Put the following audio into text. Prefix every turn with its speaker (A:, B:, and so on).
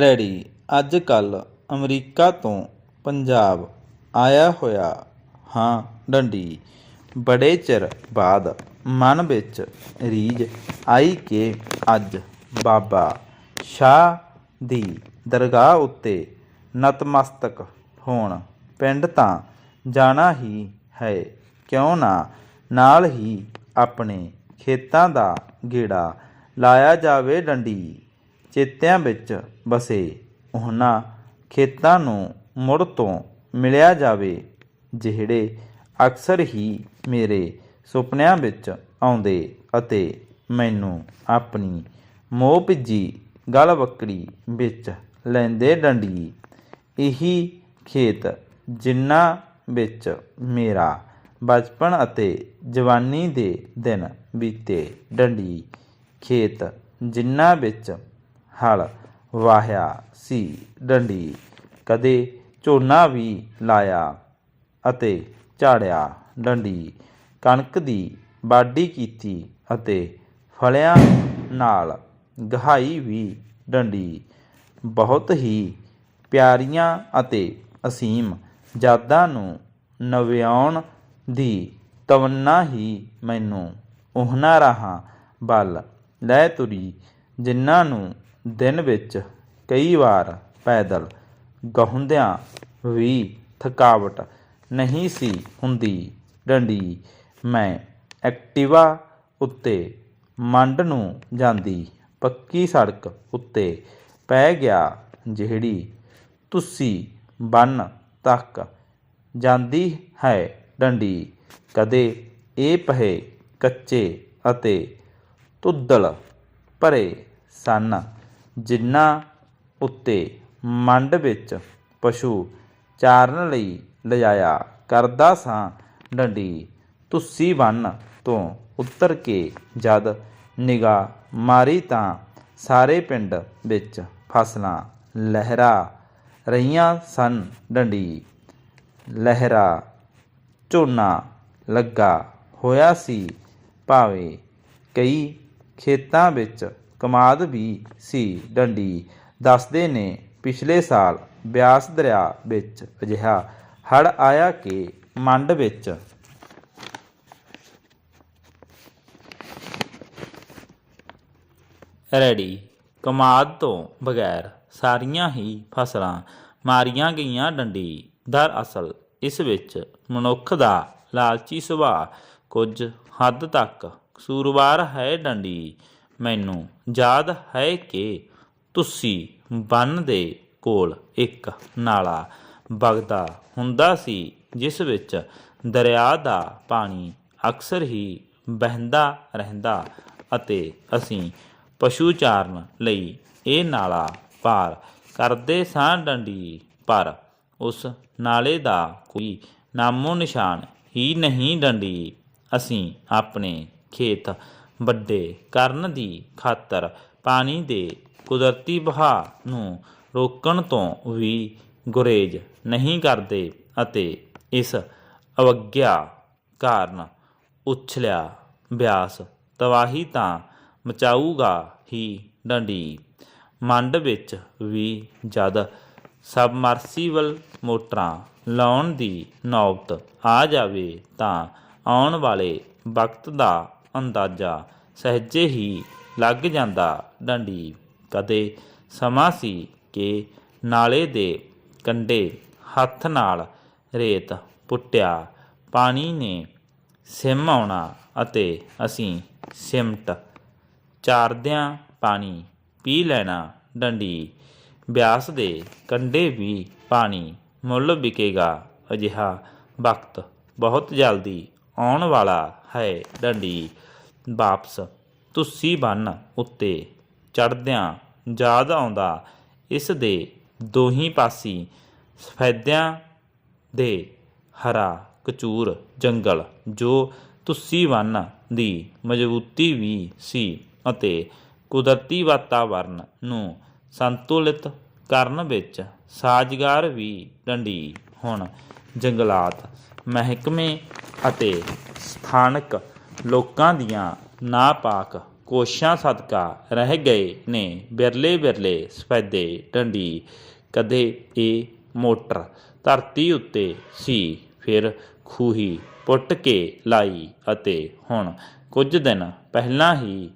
A: Ready. ਅੱਜ ਕੱਲ America ਤੋਂ ਪੰਜਾਬ ਆਇਆ ਹੋਇਆ, ਹਾਂ, ਡੰਡੀ। ਬੜੇ ਚਿਰ ਬਾਅਦ ਮਨ ਵਿੱਚ ਰੀਝ ਆਈ ਕਿ ਅੱਜ ਬਾਬਾ ਸ਼ਾਹ ਦੀ ਦਰਗਾਹ ਉੱਤੇ ਨਤਮਸਤਕ ਹੋਣ। ਪਿੰਡ ਤਾਂ ਜਾਣਾ ਹੀ ਹੈ, ਕਿਉਂ ਨਾ ਨਾਲ ਹੀ ਆਪਣੇ ਖੇਤਾਂ ਦਾ ਗੇੜਾ ਲਾਇਆ ਜਾਵੇ ਡੰਡੀ। ਚੇਤਿਆਂ ਵਿੱਚ ਵਸੇ, ਉਹਨਾਂ ਖੇਤਾਂ ਨੂੰ ਮੁੜ ਤੋਂ ਮਿਲਿਆ ਜਾਵੇ, ਜਿਹੜੇ ਅਕਸਰ ਹੀ ਮੇਰੇ ਸੁਪਨਿਆਂ ਵਿੱਚ ਆਉਂਦੇ ਅਤੇ ਮੈਨੂੰ ਆਪਣੀ ਮੋਹ ਭਿੱਜੀ ਗਲ ਬੱਕੜੀ ਵਿੱਚ ਲੈਂਦੇ ਡੰਡੀ। ਇਹੀ ਖੇਤ ਜਿਨ੍ਹਾਂ ਵਿੱਚ ਮੇਰਾ ਬਚਪਨ ਅਤੇ ਜਵਾਨੀ ਦੇ ਦਿਨ ਬੀਤੇ। ਡੰਡੀ ਖੇਤ ਜਿਨ੍ਹਾਂ ਵਿੱਚ ਹਲ ਵਾਹਿਆ ਸੀ ਡੰਡੀ। ਕਦੇ ਝੋਨਾ ਵੀ ਲਾਇਆ ਅਤੇ ਝਾੜਿਆ ਡੰਡੀ। ਕਣਕ ਦੀ ਵਾਢੀ ਕੀਤੀ ਅਤੇ ਫਲਿਆਂ ਨਾਲ ਗਹਾਈ ਵੀ ਡੰਡੀ। ਬਹੁਤ ਹੀ ਪਿਆਰੀਆਂ ਅਤੇ ਅਸੀਮ ਯਾਦਾਂ ਨੂੰ ਨਵਿਆਉਣ ਦੀ ਤਵੰਨਾ ਹੀ ਮੈਨੂੰ ਉਹਨਾਂ ਰਾਹਾਂ ਵੱਲ ਲੈ ਤੁਰੀ, ਜਿਨ੍ਹਾਂ ਨੂੰ ਦਿਨ ਵਿੱਚ ਕਈ ਵਾਰ ਪੈਦਲ ਗਾਉਂਦਿਆਂ ਵੀ ਥਕਾਵਟ ਨਹੀਂ ਸੀ ਹੁੰਦੀ। ਡੰਡੀ, ਮੈਂ ਐਕਟਿਵਾ ਉੱਤੇ ਮੰਡ ਨੂੰ ਜਾਂਦੀ, ਪੱਕੀ ਸੜਕ ਉੱਤੇ ਪੈ ਗਿਆ ਜਿਹੜੀ ਤੁਸੀਂ ਬੰਨ ਤੱਕ ਜਾਂਦੀ ਹੈ। ਡੰਡੀ, ਕਦੇ ਇਹ ਪਹੇ ਕੱਚੇ ਅਤੇ ਤੁੱਦਲ ਭਰੇ ਸਨ। ਜਿਨ੍ਹਾਂ ਉੱਤੇ ਮੰਡ ਵਿੱਚ ਪਸ਼ੂ ਚਾਰਨ ਲਈ ਲਿਜਾਇਆ ਕਰਦਾ ਸਾਂ, ਡੰਡੀ ਤੁਸੀ ਬੰਨ ਤੋਂ ਉਤਰ ਕੇ ਜਦ ਨਿਗਾਹ ਮਾਰੀ ਤਾਂ ਸਾਰੇ ਪਿੰਡ ਵਿੱਚ ਫਸਲਾਂ ਲਹਿਰਾ ਰਹੀਆਂ ਸਨ। ਡੰਡੀ ਲਹਿਰਾ ਝੋਨਾ ਲੱਗਾ ਹੋਇਆ ਸੀ। ਭਾਵੇਂ ਕਈ ਖੇਤਾਂ ਵਿੱਚ ਕਮਾਦ ਵੀ ਸੀ ਡੰਡੀ। ਦੱਸਦੇ ਨੇ, ਪਿਛਲੇ ਸਾਲ ਬਿਆਸ ਦਰਿਆ ਵਿੱਚ ਅਜਿਹਾ ਹੜ ਆਇਆ ਕਿ ਮੰਡ ਵਿੱਚ ਰੈਡੀ। ਕਮਾਦ ਤੋਂ ਬਗੈਰ ਸਾਰੀਆਂ ਹੀ ਫਸਲਾਂ ਮਾਰੀਆਂ ਗਈਆਂ ਡੰਡੀ। ਦਰਅਸਲ ਇਸ ਵਿੱਚ ਮਨੁੱਖ ਦਾ ਲਾਲਚੀ ਸੁਭਾਅ ਕੁਝ ਹੱਦ ਤੱਕ ਕਸੂਰਵਾਰ ਹੈ ਡੰਡੀ। ਮੈਨੂੰ ਯਾਦ ਹੈ ਕਿ ਤੁਸੀਂ ਬੰਨ ਦੇ ਕੋਲ ਇੱਕ ਨਾਲਾ ਵਗਦਾ ਹੁੰਦਾ ਸੀ, ਜਿਸ ਵਿੱਚ ਦਰਿਆ ਦਾ ਪਾਣੀ ਅਕਸਰ ਹੀ ਵਹਿੰਦਾ ਰਹਿੰਦਾ ਅਤੇ ਅਸੀਂ ਪਸ਼ੂ ਚਾਰਨ ਲਈ ਇਹ ਨਾਲਾ ਪਾਰ ਕਰਦੇ ਸਾਂ ਡੰਡੀ, ਪਰ ਉਸ ਨਾਲੇ ਦਾ ਕੋਈ ਨਾਮੋ ਨਿਸ਼ਾਨ ਹੀ ਨਹੀਂ ਡੰਡੀ। ਅਸੀਂ ਆਪਣੇ ਖੇਤ ਵੱਡੇ ਕਰਨ ਦੀ ਖਾਤਰ ਪਾਣੀ ਦੇ ਕੁਦਰਤੀ ਵਹਾਅ ਨੂੰ ਰੋਕਣ ਤੋਂ ਵੀ ਗੁਰੇਜ਼ ਨਹੀਂ ਕਰਦੇ ਅਤੇ ਇਸ ਅਵਗਿਆ ਕਾਰਨ ਉਛਲਿਆ ਬਿਆਸ ਤਵਾਹੀ ਤਾਂ ਮਚਾਊਗਾ ਹੀ ਡੰਡੀ। ਮੰਡ ਵਿੱਚ ਵੀ ਜਦ ਸਬਮਰਸੀਬਲ ਮੋਟਰਾਂ ਲਾਉਣ ਦੀ ਨੌਬਤ ਆ ਜਾਵੇ ਤਾਂ ਆਉਣ ਵਾਲੇ ਵਕਤ ਦਾ ਅੰਦਾਜ਼ਾ ਸਹਿਜੇ ਹੀ ਲੱਗ ਜਾਂਦਾ। ਡੰਡੀ ਕਦੇ ਸਮਾਂ ਸੀ ਕਿ ਨਾਲੇ ਦੇ ਕੰਢੇ ਹੱਥ ਨਾਲ ਰੇਤ ਪੁੱਟਿਆ। ਪਾਣੀ ਨੇ ਸਿਮ ਆਉਣਾ ਅਤੇ ਅਸੀਂ ਸਿਮਟ ਚਾਰਦਿਆਂ ਪਾਣੀ ਪੀ ਲੈਣਾ। ਡੰਡੀ ਬਿਆਸ ਦੇ ਕੰਢੇ ਵੀ ਪਾਣੀ ਮੁੱਲ ਵਿਕੇਗਾ। ਅਜਿਹਾ ਵਕਤ ਬਹੁਤ ਜਲਦੀ ਆਉਣ ਵਾਲਾ ਹੈ ਡੰਡੀ। ਵਾਪਸ। ਤੁਸੀਂ ਬੰਨ ਉੱਤੇ ਚੜਦਿਆਂ ਯਾਦ ਆਉਂਦਾ। ਇਸ ਦੇ ਦੋਹੀਂ ਪਾਸੀ ਸਫੈਦਿਆਂ ਦੇ ਹਰਾ ਕਚੂਰ ਜੰਗਲ, ਜੋ ਤੁਸੀਂ ਬੰਨ ਦੀ ਮਜ਼ਬੂਤੀ ਵੀ ਸੀ ਅਤੇ ਕੁਦਰਤੀ ਵਾਤਾਵਰਨ ਨੂੰ ਸੰਤੁਲਿਤ ਕਰਨ ਵਿੱਚ ਸਾਜ਼ਗਾਰ ਵੀ ਡੰਡੀ ਹੁਣ ਜੰਗਲਾਤ ਮਹਿਕਮੇ ਅਤੇ ਸਥਾਨਕ ਲੋਕਾਂ ਦੀਆਂ ਨਾਪਾਕ ਕੋਸ਼ਾਂ ਸਦਕਾ ਰਹਿ ਗਏ ਨੇ। ਬਿਰਲੇ ਬਿਰਲੇ ਸਫੈਦੇ ਡੰਡੀ, ਕਦੇ ਇਹ ਮੋਟਰ ਧਰਤੀ ਉੱਤੇ ਸੀ, ਫਿਰ ਖੂਹੀ ਪੁੱਟ ਕੇ ਲਾਈ ਅਤੇ ਹੁਣ ਕੁਝ ਦਿਨ ਪਹਿਲਾਂ ਹੀ